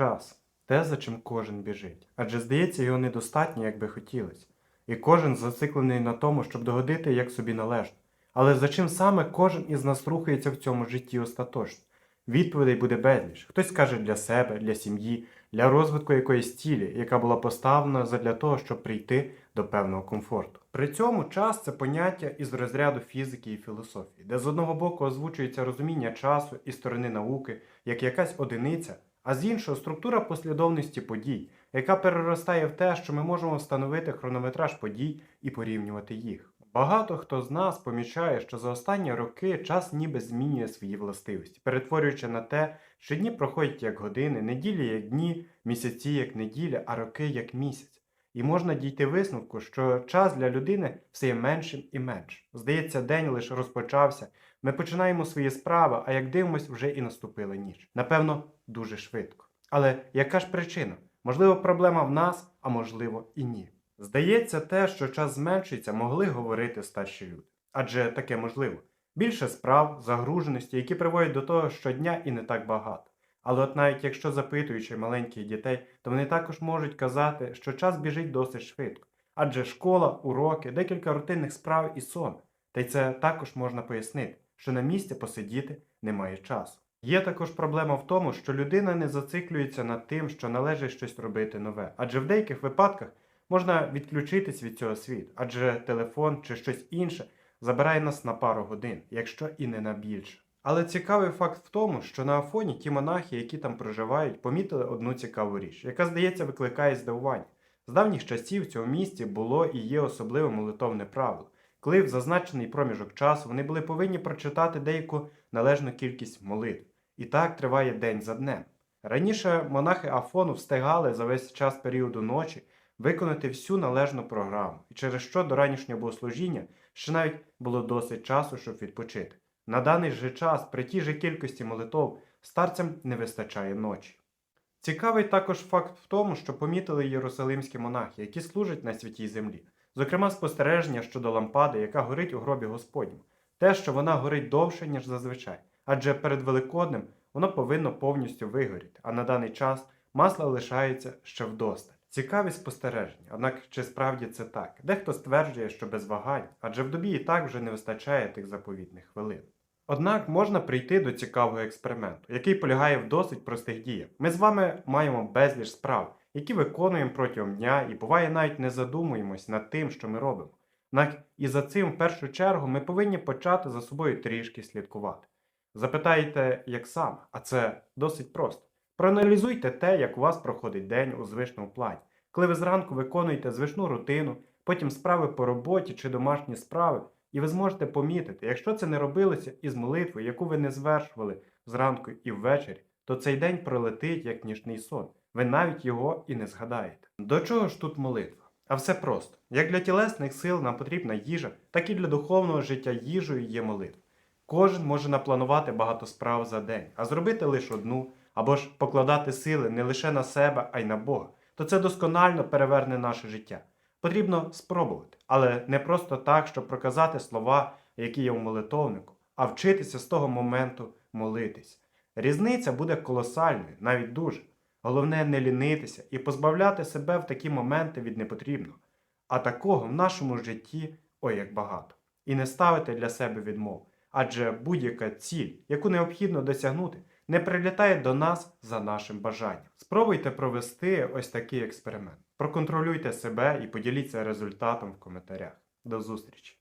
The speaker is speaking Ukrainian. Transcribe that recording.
Час те, за чим кожен біжить, адже здається, його недостатньо, як би хотілося. І кожен зациклений на тому, щоб догодити, як собі належно. Але за чим саме кожен із нас рухається в цьому житті остаточно? Відповідей буде безліч. Хтось скаже для себе, для сім'ї, для розвитку якоїсь цілі, яка була поставлена задля того, щоб прийти до певного комфорту. При цьому час це поняття із розряду фізики і філософії, де з одного боку озвучується розуміння часу і сторони науки як якась одиниця, а з іншого структура послідовності подій, яка переростає в те, що ми можемо встановити хронометраж подій і порівнювати їх. Багато хто з нас помічає, що за останні роки час ніби змінює свої властивості, перетворюючи на те, що дні проходять як години, неділі як дні, місяці як неділя, а роки як місяць. І можна дійти висновку, що час для людини все є меншим і меншим. Здається, день лише розпочався. Ми починаємо свої справи, а як дивимось, вже і наступила ніч. Напевно, дуже швидко. Але яка ж причина? Можливо, проблема в нас, а можливо і ні. Здається, те, що час зменшується, могли говорити старші люди. Адже таке можливо. Більше справ, загруженості, які приводять до того щодня і не так багато. Але от навіть якщо запитуючи маленьких дітей, то вони також можуть казати, що час біжить досить швидко. Адже школа, уроки, декілька рутинних справ і сон. Та й це також можна пояснити, що на місці посидіти немає часу. Є також проблема в тому, що людина не зациклюється над тим, що належить щось робити нове, адже в деяких випадках можна відключитись від цього світу, адже телефон чи щось інше забирає нас на пару годин, якщо і не на більше. Але цікавий факт в тому, що на Афоні ті монахи, які там проживають, помітили одну цікаву річ, яка, здається, викликає здивування. З давніх часів в цьому місті було і є особливе молитовне правило, коли в зазначений проміжок часу вони були повинні прочитати деяку належну кількість молитв. І так триває день за днем. Раніше монахи Афону встигали за весь час періоду ночі виконати всю належну програму, і через що до ранішнього богослужіння ще навіть було досить часу, щоб відпочити. На даний же час при тій же кількості молитов старцям не вистачає ночі. Цікавий також факт в тому, що помітили єрусалимські монахи, які служать на святій землі, зокрема спостереження щодо лампади, яка горить у гробі Господньому, те, що вона горить довше, ніж зазвичай, адже перед Великоднем воно повинно повністю вигоріти, а на даний час масла лишається ще вдосталь. Цікаві спостереження, однак чи справді це так? Дехто стверджує, що без вагань, адже в добі і так вже не вистачає тих заповітних хвилин. Однак можна прийти до цікавого експерименту, який полягає в досить простих діях. Ми з вами маємо безліч справ, які виконуємо протягом дня, і буває навіть не задумуємось над тим, що ми робимо. Однак і за цим в першу чергу ми повинні почати за собою трішки слідкувати. Запитаєте, як саме, а це досить просто. Проаналізуйте те, як у вас проходить день у звичному плані, коли ви зранку виконуєте звичну рутину, потім справи по роботі чи домашні справи, і ви зможете помітити, якщо це не робилося із молитвою, яку ви не звершували зранку і ввечері, то цей день пролетить як нічний сон. Ви навіть його і не згадаєте. До чого ж тут молитва? А все просто. Як для тілесних сил нам потрібна їжа, так і для духовного життя їжею є молитва. Кожен може напланувати багато справ за день, а зробити лише одну, або ж покладати сили не лише на себе, а й на Бога, то це досконально переверне наше життя. Потрібно спробувати, але не просто так, щоб проказати слова, які є у молитовнику, а вчитися з того моменту молитись. Різниця буде колосальною, навіть дуже. Головне не лінитися і позбавляти себе в такі моменти від непотрібного. А такого в нашому житті ой як багато. І не ставити для себе відмов. Адже будь-яка ціль, яку необхідно досягнути, не прилітає до нас за нашим бажанням. Спробуйте провести ось такий експеримент. Проконтролюйте себе і поділіться результатом в коментарях. До зустрічі!